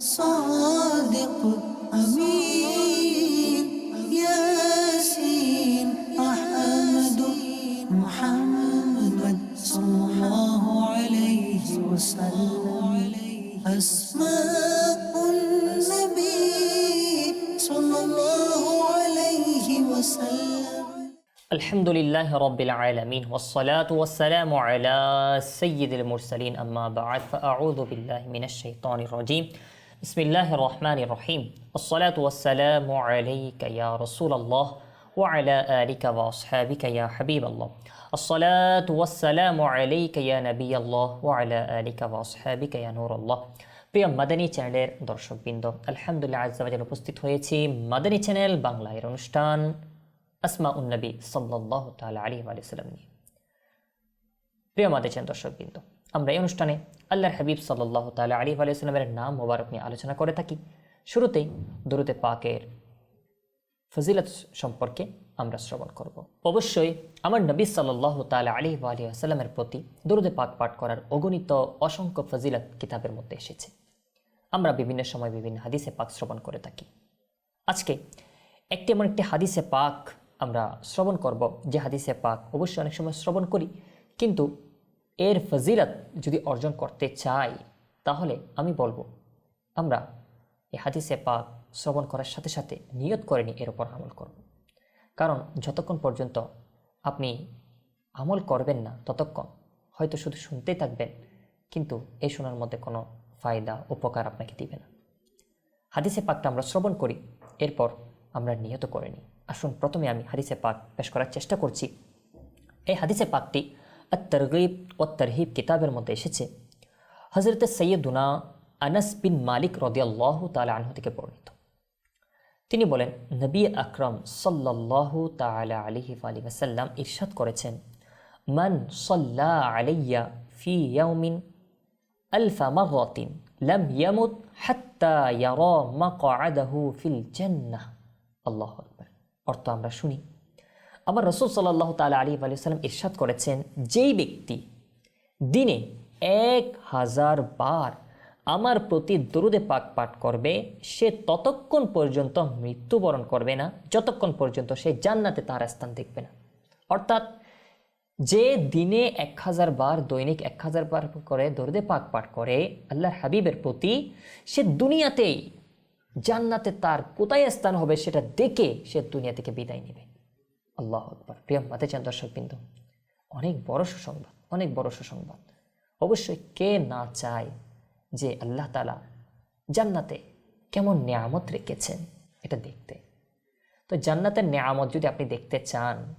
صادق أمين ياسين أحمد محمد صلى الله عليه وسلم أسماء النبي صلى الله عليه وسلم. الحمد لله رب العالمين والصلاة والسلام على سيد المرسلين أما بعد فأعوذ بالله من الشيطان الرجيم. بسم الله الرحمن الرحيم والصلاة والسلام عليك يا رسول الله وعلى آلك وأصحابك يا حبيب الله الصلاة والسلام عليك يا نبي الله وعلى آلك وأصحابك يا نور الله প্রিয় মাদানী চ্যানেলের দর্শকবৃন্দ আলহামদুলিল্লাহ আজাবাজান উপস্থিত হয়েছি মাদানী চ্যানেল বাংলার অনুষ্ঠান আসমা উন্নবী সাল্লাহ তালা আলী আলিয়াল্লাম নিয়ে প্রিয় মাদেছেন দর্শকবৃন্দ আমরা এই অনুষ্ঠানে আল্লাহর হাবিব সাল্লাহ তালা আলী আলিয়াল্লামের নাম মোবারক নিয়ে আলোচনা করে থাকি। শুরুতেই দরুদে পাকের ফজিলত সম্পর্কে আমরা শ্রবণ করব। অবশ্যই আমার নবী সাল্লাহ তালা আলী আলী আসাল্লামের প্রতি দরুদে পাক পাঠ করার অগণিত অসংখ্য ফজিলত কিতাবের মধ্যে এসেছে। আমরা বিভিন্ন সময় বিভিন্ন হাদিসে পাক শ্রবণ করে থাকি। আজকে একটি এমন একটি হাদিসে পাক আমরা শ্রবণ করব। যে হাদিসে পাক অবশ্যই অনেক সময় শ্রবণ করি, কিন্তু এর ফজিলত যদি অর্জন করতে চাই, তাহলে আমি বলব, আমরা এই হাদিসে পাক শ্রবণ করার সাথে সাথে নিয়ত করে নিই, এর ওপর আমল করব। কারণ যতক্ষণ পর্যন্ত আপনি আমল করবেন না, ততক্ষণ হয়তো শুধু শুনতেই থাকবেন, কিন্তু এই শোনার মধ্যে কোনো ফায়দা, উপকার আপনাকে দিবে না। হাদিসে পাকটা আমরা শ্রবণ করি, এরপর আমরা নিহত করে নিই। আসুন, প্রথমে আমি হাদিসে পাক পেশ করার চেষ্টা করছি। এই হাদিসে পাকটি তরগিব ও তরহিব কিতাবের মধ্যে এসেছে হজরত সৈয়দুনা আনাস বিন মালিক রদিয়াল্লাহ তালা আনহু থেকে বর্ণিত। তিনি বলেন, নবী আকরম সাল্লাহ তালা আলিহি আলী ওসাল্লাম ইরশাদ করেছেন, মান সল্লা আলাইয়া ফি ইয়াউমিন আলফা মাগতিন লাম ইয়ামুত হাত্তা ইয়ারা মাকআদাহু ফিল জান্নাহ। আল্লাহু আকবার। অর্থ আমরা শুনি। আমার রসুল সাল্লাহ তালা আলী আলিয়াল্লাম ইরশাদ করেছেন, যেই ব্যক্তি দিনে এক হাজার বার আমার প্রতি দরুদে পাক পাঠ করবে, সে ততক্ষণ পর্যন্ত মৃত্যুবরণ করবে না, যতক্ষণ পর্যন্ত সে জান্নাতে তার স্থান দেখবে না। অর্থাৎ যে দিনে এক হাজার বার দৈনিক এক হাজার বার করে দরুদে পাক পাঠ করে, আল্লাহর হাবিবের প্রতি, সে দুনিয়াতেই জান্নাতে তার কোথায় স্থান হবে সেটা দেখে সে দুনিয়া থেকে বিদায় নেবে। আল্লাহ আকবর প্রিয় মাতে চান দর্শকবৃন্দ অনেক বড় সুসংবাদ, অনেক বড় সুসংবাদ। অবশ্যই কে না চায় যে আল্লাহ তালা জান্নাতে কেমন নিয়ামত রেখেছেন, এটা দেখতে। তো জান্নাতের নিয়ামত যদি আপনি দেখতে চান,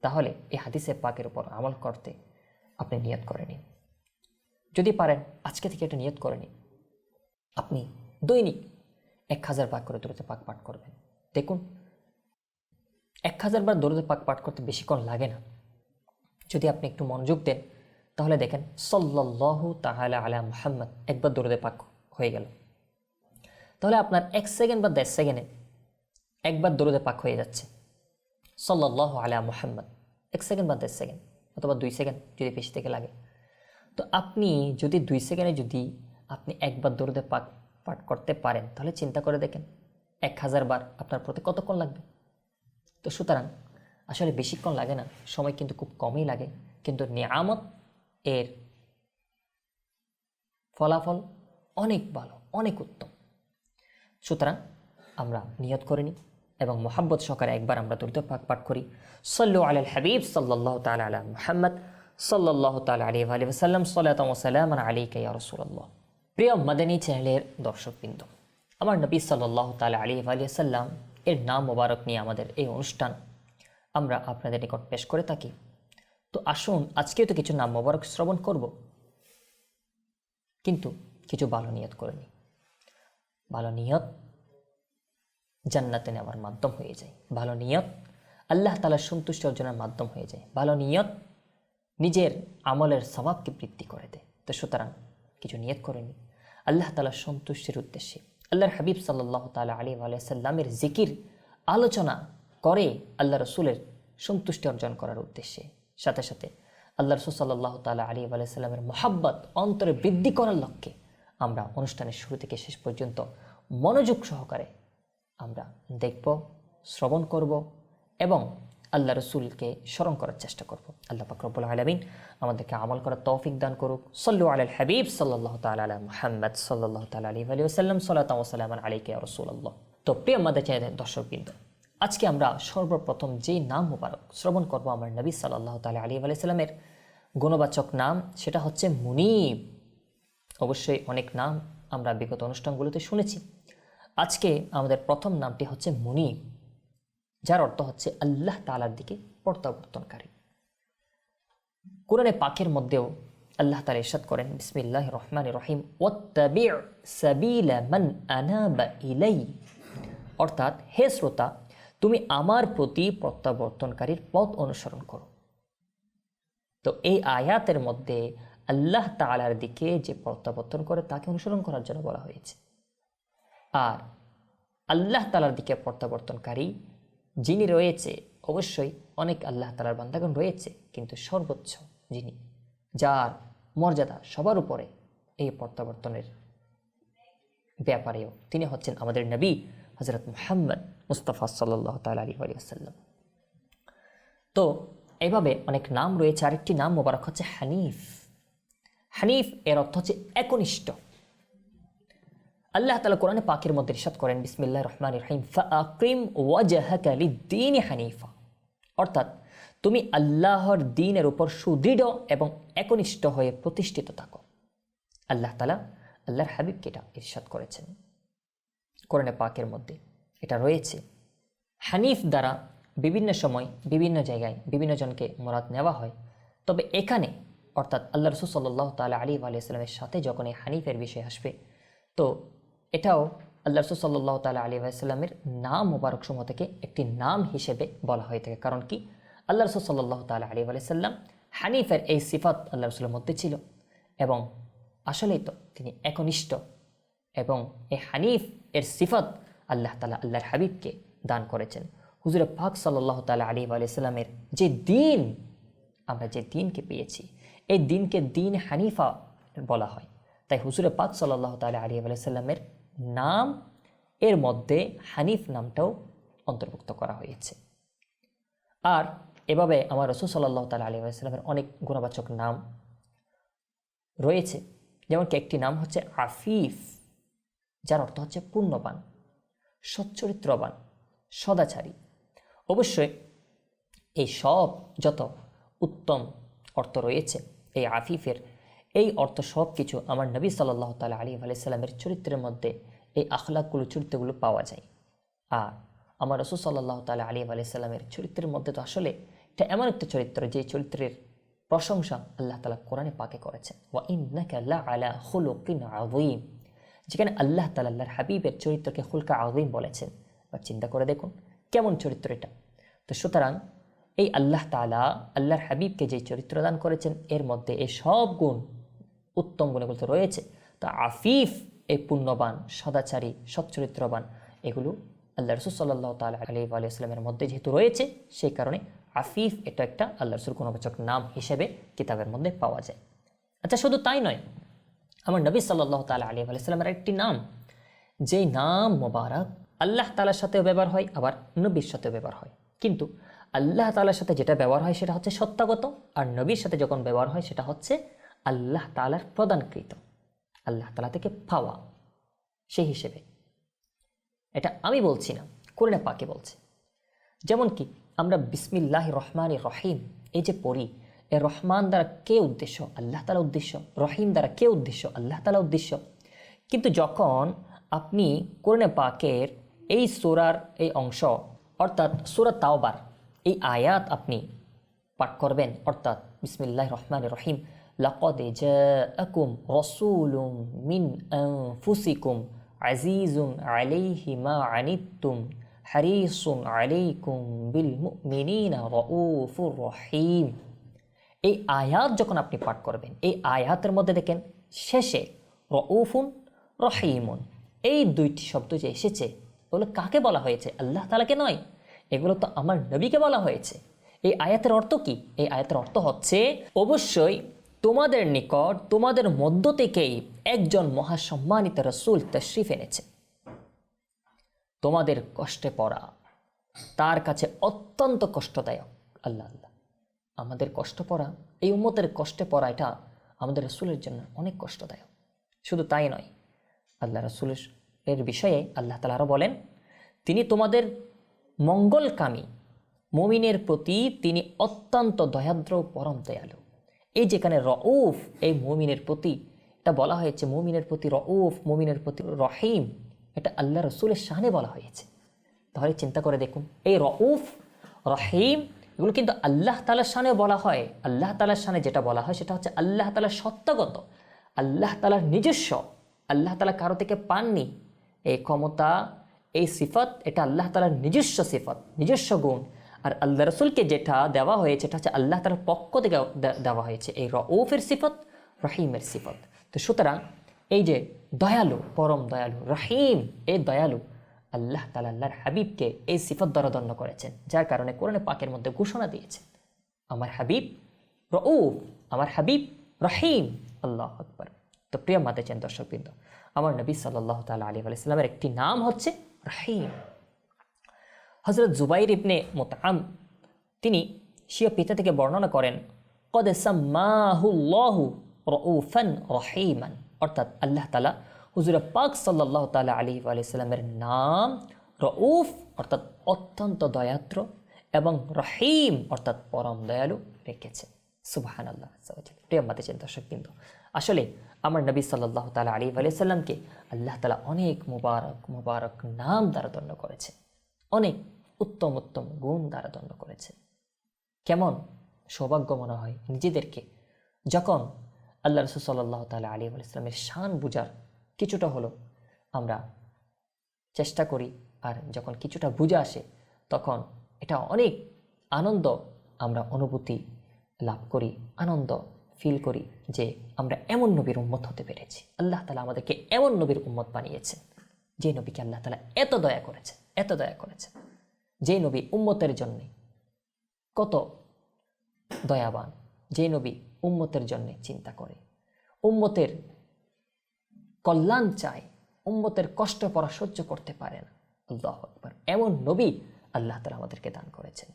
তাহলে এই হাদিসে পাকের উপর আমল করতে আপনি নিয়ত করে নিন। যদি পারেন, আজকে থেকে এটা নিয়ত করে নিন। আপনি দৈনিক এক হাজার পাক করে দূরতে পাক পাঠ করবেন। দেখুন এক হাজার বার দরুদে পাক পাঠ করতে বেশিক্ষণ লাগে না। যদি আপনি একটু মনোযোগ দেন, তাহলে দেখেন সল্লাহ তাহলে আলা মুহাম্মদ একবার দরুদে পাক হয়ে গেল। তাহলে আপনার এক সেকেন্ড বা দেড় সেকেন্ডে একবার দরুদে পাক হয়ে যাচ্ছে। সল্লাহ আলা মুহাম্মদ, এক সেকেন্ড বা দেড় সেকেন্ড অথবা দুই সেকেন্ড যদি বেশি থেকে লাগে। তো আপনি যদি দুই সেকেন্ডে যদি আপনি একবার দরুদে পাক পাঠ করতে পারেন, তাহলে চিন্তা করে দেখেন, এক হাজার বার আপনার প্রতি কতক্ষণ লাগবে? তো সুতরাং আসলে বেশিক্ষণ লাগে না, সময় কিন্তু খুব কমই লাগে। কিন্তু নিয়ামত এর ফলাফল অনেক ভালো, অনেক উত্তম। সুতরাং আমরা নিয়ত করে নিই এবং মোহাব্বত সহকারে একবার আমরা দ্রুত পাক পাঠ করি। সল্লু আল হাবিব সাল্লাহ তালা আলা মুহাম্মদ সাল্লাহ তালা আলী আলী সাল্লাম সাল্লাম আলী কাইয়া রসুল্লাহ প্রিয় মাদানী চ্যানেলের দর্শকবৃন্দ, আমার নবী সাল্লাহ তালা আলী আলী সাল্লাম এর নাম মোবারক নিয়ে আমাদের এই অনুষ্ঠান আমরা আপনাদের নিকট পেশ করে থাকি। তো আসুন, আজকেও তো কিছু নাম মোবারক শ্রবণ করব। কিন্তু কিছু ভালো নিয়ত করে নিই। ভালো নিয়ত জান্নাতে নেওয়ার মাধ্যম হয়ে যায়। ভালো নিয়ত আল্লাহ তালার সন্তুষ্টি অর্জনের মাধ্যম হয়ে যায়। ভালো নিয়ত নিজের আমলের স্বভাবকে বৃদ্ধি করে দেয়। তো সুতরাং কিছু নিয়ত করে নিই। আল্লাহ তালার সন্তুষ্টির উদ্দেশ্যে আল্লাহর হাবিব সাল্লাহ তালা আলী আলাইসাল্লামের জিকির আলোচনা করে আল্লাহ রসুলের সন্তুষ্টি অর্জন করার উদ্দেশ্যে। সাথে সাথে আল্লাহ রসুল সাল্লাহ তালা আলী আলাইসাল্লামের মোহাব্বত, অন্তরে বৃদ্ধি করার লক্ষ্যে আমরা অনুষ্ঠানের শুরু থেকে শেষ পর্যন্ত মনোযোগ সহকারে আমরা দেখব, শ্রবণ করব এবং আল্লাহ রসুলকে স্মরণ করার চেষ্টা করব। আল্লাহ পাকরবুল আলমিন আমাদেরকে আমল করার তৌফিক দান করুক। সল্লু আল হাবিব সাল্লাহ তাল মুহাম্মদ সাল্লাহ তাল আলী আলী সাল্লাহ সাল্লাম আলিকে রসুল্লাহ তো প্রিয় আমাদের চাইলেন দর্শকবৃন্দ আজকে আমরা সর্বপ্রথম যেই নাম মোবারক শ্রবণ করব আমার নবী সাল্লাহ তাল আলী আলি সাল্লামের গুণবাচক নাম, সেটা হচ্ছে মুনিব। অবশ্যই অনেক নাম আমরা বিগত অনুষ্ঠানগুলোতে শুনেছি। আজকে আমাদের প্রথম নামটি হচ্ছে মুনিব। যার অর্থ হচ্ছে আল্লাহ তালার দিকে প্রত্যাবর্তনকারী। কোরআনে পাকের মধ্যেও আল্লাহ তালা ইরশাদ করেন বিসমিল্লাহ রহমান রহিম অর্থাৎ, হে শ্রোতা, তুমি আমার প্রতি প্রত্যাবর্তনকারীর পথ অনুসরণ করো। তো এই আয়াতের মধ্যে আল্লাহ তালার দিকে যে প্রত্যাবর্তন করে, তাকে অনুসরণ করার জন্য বলা হয়েছে। আর আল্লাহ তালার দিকে প্রত্যাবর্তনকারী যিনি রয়েছে, অবশ্যই অনেক আল্লাহ তালার বান্দাগণ রয়েছে, কিন্তু সর্বোচ্চ যিনি, যার মর্যাদা সবার উপরে এই প্রত্যাবর্তনের ব্যাপারেও তিনি হচ্ছেন আমাদের নবী হজরত মুহাম্মদ মুস্তফা সাল্লাহ তাল আলী আসাল্লাম তো এভাবে অনেক নাম রয়েছে, আরেকটি নাম মোবারক হচ্ছে হানিফ। হানিফ এর অর্থ হচ্ছে একনিষ্ঠ। আল্লাহ তালা কোরআনে পাকের মধ্যে ইরশাদ করেন, বিসমিল্লাহ রহমান রহিম ফাকিম ওয়াজাহাকা লিদ্দিন হানিফা। অর্থাৎ, তুমি আল্লাহর দিনের উপর সুদৃঢ় এবং একনিষ্ঠ হয়ে প্রতিষ্ঠিত থাকো। আল্লাহ তালা আল্লাহর হাবিবকে এটা ইরশাদ করেছেন। কোরআনে পাকের মধ্যে এটা রয়েছে। হানিফ দ্বারা বিভিন্ন সময় বিভিন্ন জায়গায় বিভিন্ন জনকে মরাদ নেওয়া হয়। তবে এখানে, অর্থাৎ আল্লাহ রসুল সাল্লাহ তালা আলী আলিয়াস্লামের সাথে যখন এই হানিফের বিষয় আসবে, তো এটাও আল্লাহ রসুল সাল্লাহ তালা আলী আলাইস্লামের নাম মোবারক সমূহ থেকে একটি নাম হিসেবে বলা হয়ে থাকে। কারণ কি? আল্লাহ রসুল সাল্লাহ তালা আলী আলাইসাল্লাম হানিফের এই সিফাত আল্লাহ রসুলের মধ্যে ছিল এবং আসলেই তো তিনি একনিষ্ঠ এবং এই হানিফ এর সিফত আল্লাহ তালা আল্লাহর হাবিবকে দান করেছেন। হুজুরে পাক সাল্লাহ তালা আলী আলাইসাল্লামের যে দিন, আমরা যে দিনকে পেয়েছি, এই দিনকে দিন হানিফা বলা হয়। তাই হুজুরে পাক সাল্লাহ তালা আলী আলাইসাল্লামের নাম, এর মধ্যে হানিফ নামটাও অন্তর্ভুক্ত করা হয়েছে। আর এভাবে আমার রসুল সাল্লাহ তালা আলী আলাইসাল্লামের অনেক গুণবাচক নাম রয়েছে। যেমন কি একটি নাম হচ্ছে আফিফ, যার অর্থ হচ্ছে পুণ্যবান, সচ্চরিত্রবান, সদাচারী। অবশ্যই এই সব যত উত্তম অর্থ রয়েছে, এই আফিফের এই অর্থ সব কিছু আমার নবী সাল্লাহ তালা আলী আলাইসাল্লামের চরিত্রের মধ্যে এই আখলাকগুলো, চরিত্রগুলো পাওয়া যায়। আর আমার রসুল সাল্লাহ তালা আলী আলাইসাল্লামের চরিত্রের মধ্যে তো আসলে এটা এমন একটা চরিত্র যে চরিত্রের প্রশংসা আল্লাহ তালা কোরআনে পাকে করেছেন। ওয়া ইন্নাকা লা আলা খুলুকিন আযীম। যেখানে আল্লাহ তালা আল্লাহর হাবিবের চরিত্রকে হুলকা আযীম বলেছেন। এবার চিন্তা করে দেখুন, কেমন চরিত্র এটা? তো সুতরাং এই আল্লাহ তালা আল্লাহর হাবিবকে যে চরিত্র দান করেছেন, এর মধ্যে এই সব গুণ উত্তম গুণগুলো তো রয়েছে। তা আফিফ এই পুণ্যবান, সদাচারী, সচ্চরিত্রবান, এগুলো আল্লাহ রসুল সাল্লাহ তাল আলী আলিয়াস্লামের মধ্যে যেহেতু রয়েছে, সেই কারণে আফিফ এটা একটা আল্লাহ রসুল গুণবাচক নাম হিসেবে কিতাবের মধ্যে পাওয়া যায়। আচ্ছা শুধু তাই নয়, আমার নবী সাল্লাহ তালা আলী আলাইস্লামের একটি নাম, যেই নাম মোবারক আল্লাহ তালার সাথেও ব্যবহার হয়, আবার নবীর সাথেও ব্যবহার হয়। কিন্তু আল্লাহ তালার সাথে যেটা ব্যবহার হয় সেটা হচ্ছে সত্যাগত, আর নবীর সাথে যখন ব্যবহার হয় সেটা হচ্ছে আল্লাহ তালার প্রদানকৃত। আল্লাহ তালা থেকে পাওয়া সেই হিসেবে। এটা আমি বলছি না, কোরআনে পাকে বলছে। যেমন কি, আমরা বিসমিল্লাহ রহমান রহিম এই যে পড়ি, এ রহমান দ্বারা কে উদ্দেশ্য? আল্লাহ তালা উদ্দেশ্য। রহিম দ্বারা কে উদ্দেশ্য? আল্লাহ তালা উদ্দেশ্য। কিন্তু যখন আপনি কোরআনে পাকের এই সোরার এই অংশ, অর্থাৎ সোরা তাওবার, এই আয়াত আপনি পাঠ করবেন, অর্থাৎ বিসমিল্লাহ রহমান রহিম লাকদ জাআকুম রাসূলুম মিন ফুসিকুম আজিজুম আলাইহি মা আনিতুম হারিসুন আলাইকুম বিল রহিম এই আয়াত যখন আপনি পাঠ করবেন, এই আয়াতের মধ্যে দেখেন শেষে রউফুন, রহিমুন। এই দুইটি শব্দ যে এসেছে, এগুলো কাকে বলা হয়েছে? আল্লাহ তালাকে নয়, এগুলো তো আমার নবীকে বলা হয়েছে। এই আয়াতের অর্থ কি? এই আয়াতের অর্থ হচ্ছে, অবশ্যই তোমাদের নিকট, তোমাদের মধ্য থেকেই একজন মহাসম্মানিত রসুল তশরিফ এনেছে। তোমাদের কষ্টে পড়া, তার কাছে অত্যন্ত কষ্টদায়ক। আল্লাহ আল্লাহ। আমাদের কষ্ট পড়া, এই উম্মতের কষ্টে পড়া, এটা আমাদের রসুলের জন্য অনেক কষ্টদায়ক। শুধু তাই নয়, আল্লাহ রসুলের এর বিষয়ে আল্লাহ তালা আরও বলেন, তিনি তোমাদের মঙ্গলকামী, মমিনের প্রতি তিনি অত্যন্ত দয়াদ্র পরম দয়ালু। এই যেখানে রউফ, এই মুমিনের প্রতি, এটা বলা হয়েছে মুমিনের প্রতি রউফ, মুমিনের প্রতি রহিম, এটা আল্লাহ রসুলের শানে বলা হয়েছে। তাহলে চিন্তা করে দেখুন, এই রউফ, রহিম, এগুলো কিন্তু আল্লাহ তালার শানে বলা হয়। আল্লাহ তালার শানে যেটা বলা হয়, সেটা হচ্ছে আল্লাহ তালার সত্যগত, আল্লাহ তালার নিজস্ব, আল্লাহ তালা কারও থেকে পাননি। এই ক্ষমতা, এই সিফত, এটা আল্লাহ তালার নিজস্ব সিফত, নিজস্ব গুণ। আর আল্লাহ রসুলকে যেটা দেওয়া হয়েছে, এটা হচ্ছে আল্লাহ তার পক্ষ থেকে দেওয়া হয়েছে। এই রউফের সিফত, রহিমের সিফত। তো সুতরাং এই যে দয়ালু, পরম দয়ালু, রহিম, এই দয়ালু আল্লাহ তালা আল্লাহর হাবিবকে এই সিফত দ্বারা দণ্ড করেছেন, যার কারণে কোরআনে পাকের মধ্যে ঘোষণা দিয়েছেন আমার হাবিব রউফ, আমার হাবিব রহিম, আল্লাহ আকবর। তো প্রিয় মাতেছেন দর্শকবৃন্দ, আমার নবী সাল্লাহ তালা আলী আলাইসাল্লামের একটি নাম হচ্ছে রহিম। হজরত জুবাইর ইবনে মোতাম তিনি স্বীয় পিতা থেকে বর্ণনা করেন, কদ সাম্মাহুল্লাহু রহিমান। অর্থাৎ আল্লাহ তালা হুজুর পাক সাল্লাহ তালা আলী আলাইসাল্লামের নাম রউফ, অর্থাৎ অত্যন্ত দয়াদ্র এবং রহিম, অর্থাৎ পরম দয়ালু রেখেছে। সুবাহান আল্লাহ প্রিয় মাতেছেন দর্শক কিন্তু আসলে আমার নবী সাল্লাহ তালা আলী আলাইসাল্লামকে আল্লাহ তালা অনেক মুবারক মুবারক নাম দ্বারা দণ্ড করেছে। অনেক উত্তম উত্তম গুণ দ্বারা দণ্ড করেছে কেমন সৌভাগ্য মনে হয় নিজেদেরকে যখন আল্লাহ রসুল সাল্লাহ তালা আলী আলাইসলামের শান বুঝার কিছুটা হলো আমরা চেষ্টা করি আর যখন কিছুটা বুঝে আসে তখন এটা অনেক আনন্দ আমরা অনুভূতি লাভ করি, আনন্দ ফিল করি যে আমরা এমন নবীর উম্মত হতে পেরেছি। আল্লাহ তালা আমাদেরকে এমন নবীর উম্মত বানিয়েছেন যে নবীকে আল্লাহ তালা এত দয়া করেছে এত দয়া করেছে যে নবী উম্মতের জন্যে। কত দয়াবান যে নবী উম্মতের জন্য চিন্তা করে। উম্মতের কল্যাণ চায়, উম্মতের কষ্ট পড়া সহ্য করতে পারে না। আল্লাহ আকবর। এমন নবী আল্লাহ তালা আমাদেরকে দান করেছেন।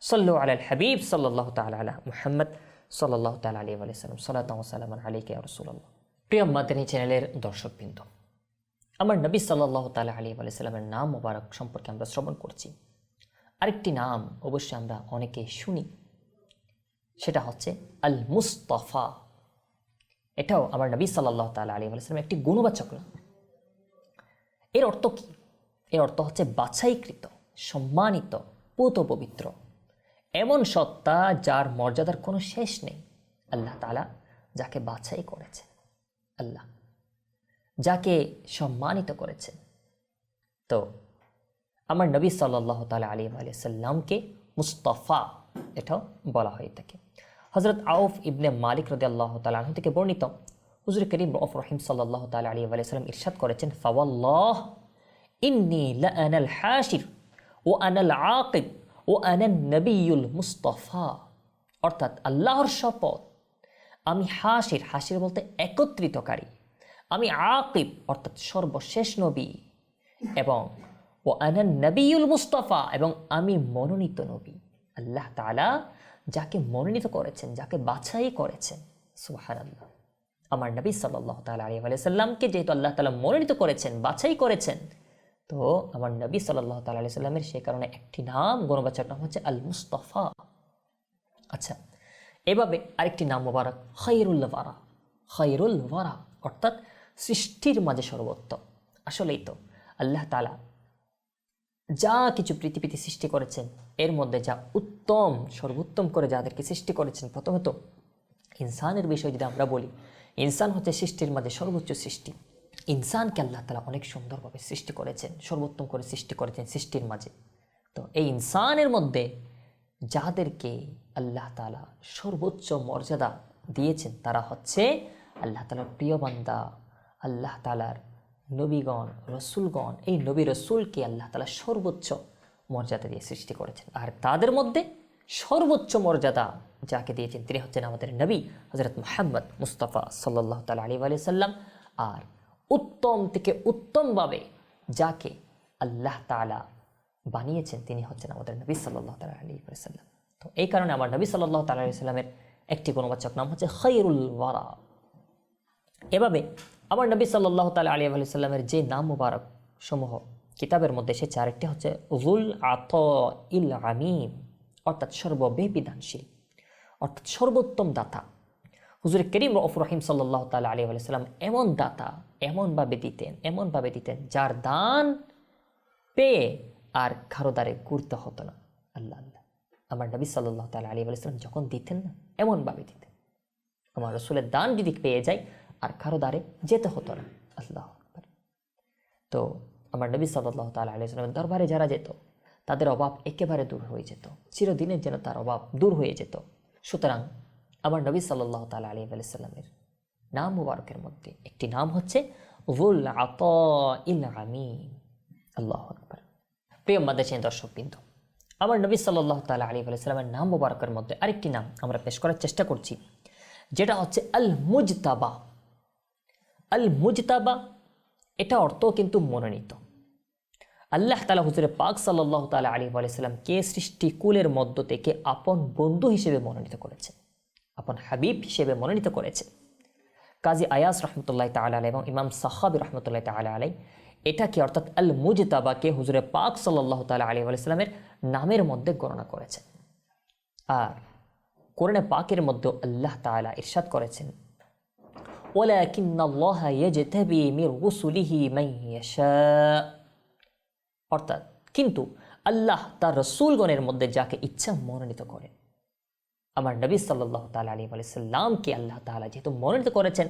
সল্লু আল হাবিব সাল্লাহ তাল আলা মুহাম্মদ সাল্লাহ তাল আলী আলাইসালাম সাল্লাহ সাল্লাম আলীকে রসুল্লাহ প্রিয় মাদানী চ্যানেলের দর্শকবৃন্দ আমার নবী সাল্লাহ তালা আলী আলাইসাল্লামের নাম মোবারক সম্পর্কে আমরা শ্রবণ করছি। আরেকটি নাম অবশ্যই আমরা অনেকে শুনি। সেটা হচ্ছে আল মুস্তফা এটাও আমার নবী সাল্লাহ তালা আলী আলাইসালাম একটি গুণবাচক নাম। এর অর্থ কি? এর অর্থ হচ্ছে বাছাইকৃত, সম্মানিত পুত পবিত্র এমন সত্তা যার মর্যাদার কোনো শেষ নেই। আল্লাহ তালা যাকে বাছাই করেছে আল্লাহ। যাকে সম্মানিত করেছেন। তো আমার নবী সাল্লাহ তালা আলী আলিয়াল্লামকে মুস্তফা এটাও বলা হয়ে থাকে। হজরত আউফ ইবনে মালিক রদি আল্লাহ তালাহ থেকে বর্ণিত, হুজুর করিম রফ রহিম সাল্লাহ তালা আলী আলিয়াল্লাম ইরশাদ করেছেন, ফাওয়াল্লাহ ইন্নি লানাল হাসির ও আনাল আকিব ও আনান নবীল মুস্তফা। অর্থাৎ আল্লাহর শপথ। আমি হাসির হাসির বলতে একত্রিতকারী। আমি আকিব অর্থাৎ সর্বশেষ নবী, এবং ও আনান নবীল মুস্তফা, এবং আমি মনোনীত নবী। আল্লাহ তালা যাকে মনোনীত করেছেন, যাকে বাছাই করেছেন সুহার আল্লাহ আমার নবী সাল্লাহ তালা আলী আলাইসাল্লামকে যেহেতু আল্লাহ তালা মনোনীত করেছেন, বাছাই করেছেন, তো আমার নবী সাল্লাহ তালা আলি সাল্লামের সেই কারণে একটি নাম গণবাচক নাম হচ্ছে আল মুস্তফা। আচ্ছা এভাবে আরেকটি নাম মোবারক খৈরুল ওয়ারা। খৈরুল ওয়ারা, অর্থাৎ সৃষ্টির মাঝে সর্বোত্তম। আসলেই তো। আল্লাহ তালা যা কিছু পৃথিবীতে সৃষ্টি করেছেন, এর মধ্যে যা উত্তম, সর্বোত্তম করে যাদেরকে সৃষ্টি করেছেন, প্রথমত ইনসানের বিষয় যদি আমরা বলি, ইনসান হচ্ছে সৃষ্টির মাঝে সর্বোচ্চ সৃষ্টি। ইনসানকে আল্লাহ তালা অনেক সুন্দরভাবে সৃষ্টি করেছেন, সর্বোত্তম করে সৃষ্টি করেছেন সৃষ্টির মাঝে। তো এই ইনসানের মধ্যে যাদেরকে আল্লাহ তালা সর্বোচ্চ মর্যাদা দিয়েছেন, তারা হচ্ছে আল্লাহ তালার প্রিয় বান্দা। আল্লাহ তালার নবীগণ, রসুলগণ, এই নবী রসুলকে আল্লাহ তালা সর্বোচ্চ মর্যাদা দিয়ে সৃষ্টি করেছেন। আর তাদের মধ্যে সর্বোচ্চ মর্যাদা যাকে দিয়েছেন তিনি হচ্ছেন আমাদের নবী হজরত মোহাম্মদ মুস্তফা সাল্লাহ তাল আলী আলি সাল্লাম। আর উত্তম থেকে উত্তমভাবে যাকে আল্লাহ তালা বানিয়েছেন তিনি হচ্ছেন আমাদের নবী সাল্লাহ তাল আলী সাল্লাম। তো এই কারণে আমার নবী সাল্লাহ তাল আলি সাল্লামের একটি গুণবাচক নাম হচ্ছে খৈরুল ওয়ারা। এভাবে আমার নবী সাল্লাহ তাল আলী আলি সাল্লামের যে নাম মুবারক সমূহ, কিতাবের মধ্যে সে আরেকটি হচ্ছে রুল আত ইল আমিম অর্থাৎ সর্বব্যাপী দানশীল অর্থাৎ সর্বোত্তম দাতা। হুজুর করিম রফ রহিম সাল্লাহ তাল আলী আলাইসাল্লাম এমন দাতা, এমনভাবে দিতেন এমনভাবে দিতেন যার দান পেয়ে আর কারও দ্বারে ঘুরতে হতো না। আল্লাহ আল্লাহ। আমার নবী সাল্লাহ তাল আলী আলাইসাল্লাম যখন দিতেন না, এমনভাবে দিতেন। আমার রসুলের দান যদি পেয়ে যায় আর কারও দ্বারে যেতে হতো না। আল্লাহ তো আমার নবী সাল্লাহ তাল আলাইসালামের দরবারে যারা যেত, তাদের অভাব একেবারে দূর হয়ে যেত। চিরদিনের যেন তার অভাব দূর হয়ে যেত। সুতরাং আমার নবী সাল্লাহ তাল আলী আলাইসাল্লামের নাম মুবারকের মধ্যে একটি নাম হচ্ছে উল আত ইল আমিন। আল্লাহ আকবর। প্রিয় বিন্দু আমার নবী সাল্লাহ তাল আলী আলাইসাল্লামের নাম মুবারকের মধ্যে আরেকটি নাম আমরা পেশ করার চেষ্টা করছি, যেটা হচ্ছে আল মুজতাবা আল মুজতাবা এটা অর্থ কিন্তু মনোনীত। আল্লাহ তালা হুজুরে পাক সাল্লাহ তালা আলী আলাইসাল্লামকে সৃষ্টিকুলের মধ্য থেকে আপন বন্ধু হিসেবে মনোনীত করেছে আপন হাবিব হিসেবে মনোনীত করেছে কাজী আয়াস রহমতুল্লাহ তালা আলাই এবং ইমাম সাহাবি রহমতুল্লাহ তালা আলাই এটাকে অর্থাৎ আল মুজতাবাকে হুজুরে পাক সাল্লাহ তালা আলী আলাইসাল্লামের নামের মধ্যে গণনা করেছেন? আর কোরআনে পাকের মধ্যে আল্লাহ তাআলা ইরশাদ করেছেন ওয়ালাকিন আল্লাহ ইয়াজতাবি মির রুসুলিহি মান ইয়াশা অর্থাৎ, কিন্তু আল্লাহ তার রসুলগণের মধ্যে যাকে ইচ্ছা মনোনীত করেন। আমার নবী সাল্লাহ তালা আলী আলাইসাল্লামকে আল্লাহ তালা যেহেতু মনোনীত করেছেন,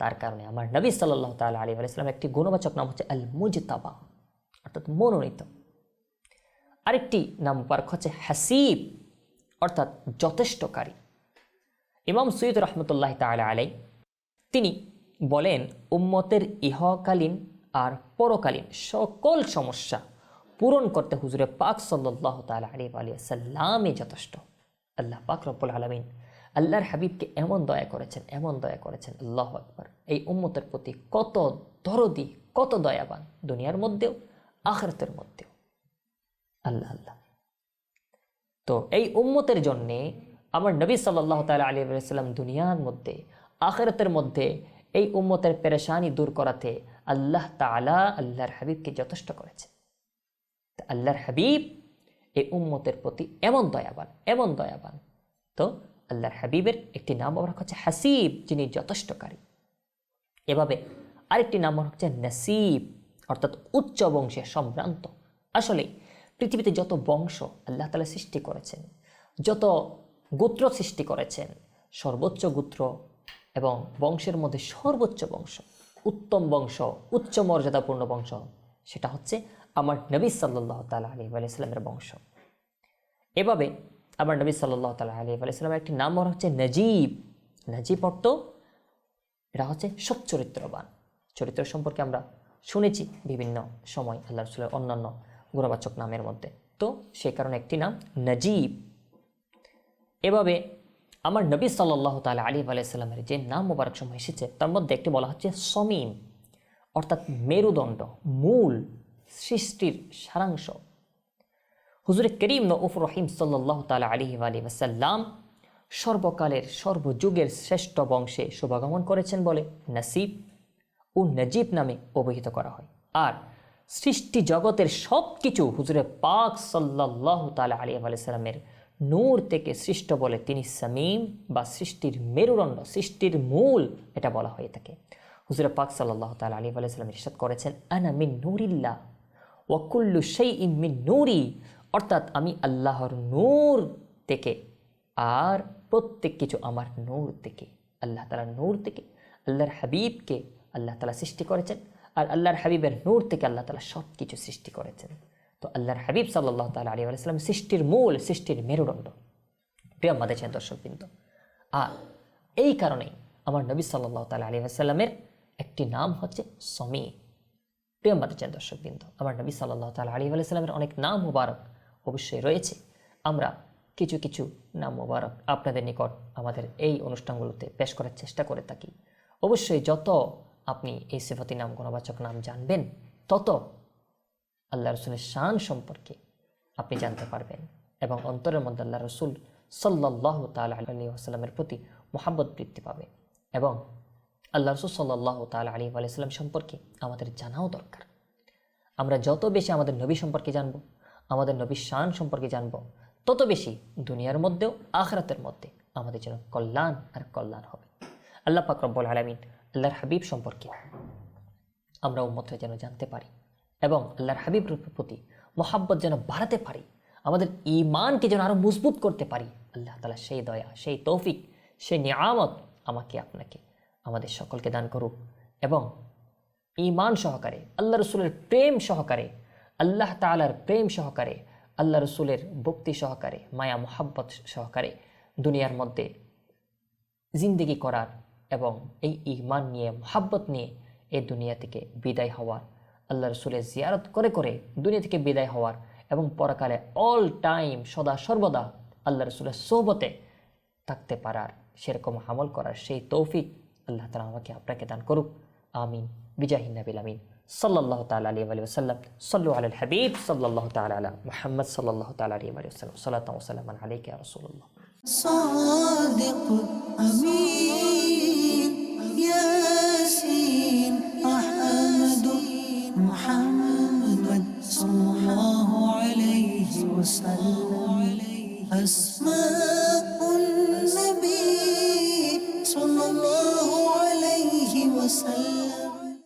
তার কারণে আমার নবী সাল্লাহ তালা আলী আলাইসাল্লাম একটি গুণবাচক নাম হচ্ছে আল মুজতাবা অর্থাৎ মনোনীত। আরেকটি নাম পার্ক হচ্ছে হাসিব, অর্থাৎ যথেষ্টকারী। ইমাম সৈয়দ রহমতুল্লাহ তালা আলাই তিনি বলেন, উম্মতের ইহকালীন আর পরকালীন সকল সমস্যা পূরণ করতে হুজুরে পাক সাল্লাহ তালা আলী যথেষ্ট। আল্লাহ পাক রব্বুল আলমিন আল্লাহর হাবিবকে এমন দয়া করেছেন, এমন দয়া করেছেন, আল্লাহ আকবর। এই উম্মতের প্রতি কত দরদি, কত দয়াবান দুনিয়ার মধ্যেও, আখরাতের মধ্যেও। আল্লাহ আল্লাহ। তো এই উম্মতের জন্যে আমার নবী সাল্লাহ তালা আলী সাল্লাম দুনিয়ার মধ্যে আখেরাতের মধ্যে এই উম্মতের পেরেশানি দূর করাতে আল্লাহ তালা আল্লাহর হাবিবকে যথেষ্ট করেছে। আল্লাহর হাবিব এই উম্মতের প্রতি এমন দয়াবান এমন দয়াবান। তো আল্লাহর হাবিবের একটি নাম আমরা হচ্ছে হাসিব, যিনি যথেষ্টকারী। এভাবে আরেকটি নাম হচ্ছে নাসিব, অর্থাৎ উচ্চ বংশে সম্ভ্রান্ত। আসলে পৃথিবীতে যত বংশ আল্লাহ তালা সৃষ্টি করেছেন, যত গোত্র সৃষ্টি করেছেন, সর্বোচ্চ গোত্র এবং বংশের মধ্যে সর্বোচ্চ বংশ, উত্তম বংশ, উচ্চ মর্যাদাপূর্ণ বংশ, সেটা হচ্ছে আমার নবী সাল্লাহ তালা আলী আলাইস্লামের বংশ। এভাবে আমার নবী সাল্লাহ তালা আলী আলাইস্লামের একটি নাম বলা হচ্ছে নজিব। নজিব অর্থ এটা হচ্ছে সচ্চরিত্রবান চরিত্র সম্পর্কে আমরা শুনেছি বিভিন্ন সময় আল্লাহ রসুলের অন্যান্য গুণবাচক নামের মধ্যে। তো সেই কারণে একটি নাম নজিব। এভাবে আমার নবী সাল্লাহ তালা আলী আলাইসাল্লামের যে নাম মোবারক সময় এসেছে, তার মধ্যে একটি বলা হচ্ছে সমীম। অর্থাৎ মেরুদণ্ড, মূল সৃষ্টির সারাংশ। হুজুরে করিম নউফ রহিম সাল্লাহ তালা আলী আলী ওয়াসাল্লাম সর্বকালের, সর্বযুগের শ্রেষ্ঠ বংশে শুভাগমন করেছেন বলে নাসিব ও নজিব নামে অভিহিত করা হয়। আর সৃষ্টি জগতের সব কিছু হুজুরে পাক সাল্লাহ তালা আলী আলাইসাল্লামের নূর থেকে সৃষ্ট বলে তিনি সামিম বা সৃষ্টির মেরুদণ্ড, সৃষ্টির মূল এটা বলা হয়ে থাকে। হুজুরে পাক সাল্লাহ তালা আলী আলাইসাল্লাম ইরশাদ করেছেন, আনা মিন নূরিল্লাহ ওয়াকুল্লু সেই মিন নূরি। অর্থাৎ আমি আল্লাহর নূর থেকে আর প্রত্যেক কিছু আমার নূর থেকে, আল্লাহ তালার নূর থেকে, আল্লাহর হাবিবকে আল্লাহ তালা সৃষ্টি করেছেন আর আল্লাহর হাবিবের নূর থেকে আল্লাহ তালা সব কিছু সৃষ্টি করেছেন। তো আল্লাহর হাবিব সাল্লাহ তালা আলী আলাইসালাম সৃষ্টির মূল, সৃষ্টির মেরুদণ্ড। প্রিয় আমাদের দর্শকবৃন্দ আর এই কারণেই আমার নবী সাল্লাহ তালা আলী আসাল্লামের একটি নাম হচ্ছে সমী। প্রিয় আমাদের দর্শকবৃন্দ, আমার নবী সাল্লাহ তালা আলী আলাইসাল্লামের অনেক নাম মুবারক অবশ্যই রয়েছে। আমরা কিছু কিছু নাম মোবারক আপনাদের নিকট আমাদের এই অনুষ্ঠানগুলোতে পেশ করার চেষ্টা করে থাকি। অবশ্যই যত আপনি এই সেফতি নাম গুণবাচক নাম জানবেন, তত আল্লাহ রসুলের শান সম্পর্কে আপনি জানতে পারবেন এবং অন্তরের মধ্যে আল্লাহ রসুল সাল্লাহ তাল আলী আসাল্লামের প্রতি মোহাব্বত বৃদ্ধি পাবে এবং আল্লাহ রসুল সাল্লাহ তাল আলী আলাইসাল্লাম সম্পর্কে আমাদের জানাও দরকার। আমরা যত বেশি আমাদের নবী সম্পর্কে জানব, আমাদের নবীর শান সম্পর্কে জানব, তত বেশি দুনিয়ার মধ্যেও আখরাতের মধ্যে আমাদের জন্য কল্যাণ আর কল্যাণ হবে। আল্লাহ পাক আলমিন আল্লাহর হাবিব সম্পর্কে আমরা উম্মতরা যেন জানতে পারি। এবং আল্লাহর হাবিবের প্রতি মোহাব্বত যেন বাড়াতে পারি, আমাদের ইমানকে যেন আরও মজবুত করতে পারি, আল্লাহ তালা সেই দয়া, সেই তৌফিক, সেই নিয়ামত আমাকে আপনাকে, আমাদের সকলকে দান করুক এবং ইমান সহকারে, আল্লাহ রসুলের প্রেম সহকারে, আল্লাহ তালার প্রেম সহকারে, আল্লাহ রসুলের ভক্তি সহকারে, মায়া, মোহাব্বত সহকারে দুনিয়ার মধ্যে জিন্দিগি করার এবং এই ইমান নিয়ে, মোহাব্বত নিয়ে এই দুনিয়া থেকে বিদায় হওয়ার আল্লাহ রসুলের জিয়ারত করে করে দুনিয়া থেকে বিদায় হওয়ার এবং পরকালে অল টাইম সদা সর্বদা আল্লাহ রসুলের সোহবতে থাকতে পারার সেরকম আমল করার সেই তৌফিক আল্লাহ তালা আমাকে আপনাকে দান করুক আমিন বিজাহিন নাবিল আমিন সাল্লাহ তালা আলী আলী ওসাল্লাম সাল্লু আল হাবিব সাল্লাহ তালা আলা মোহাম্মদ সাল্লাহ তালা আলী আলী ওসাল্লাম সাল্লাহ ওসাল্লাম আলাইকে রসুল্লাহ صادق أمين ياسين وسلم أسماء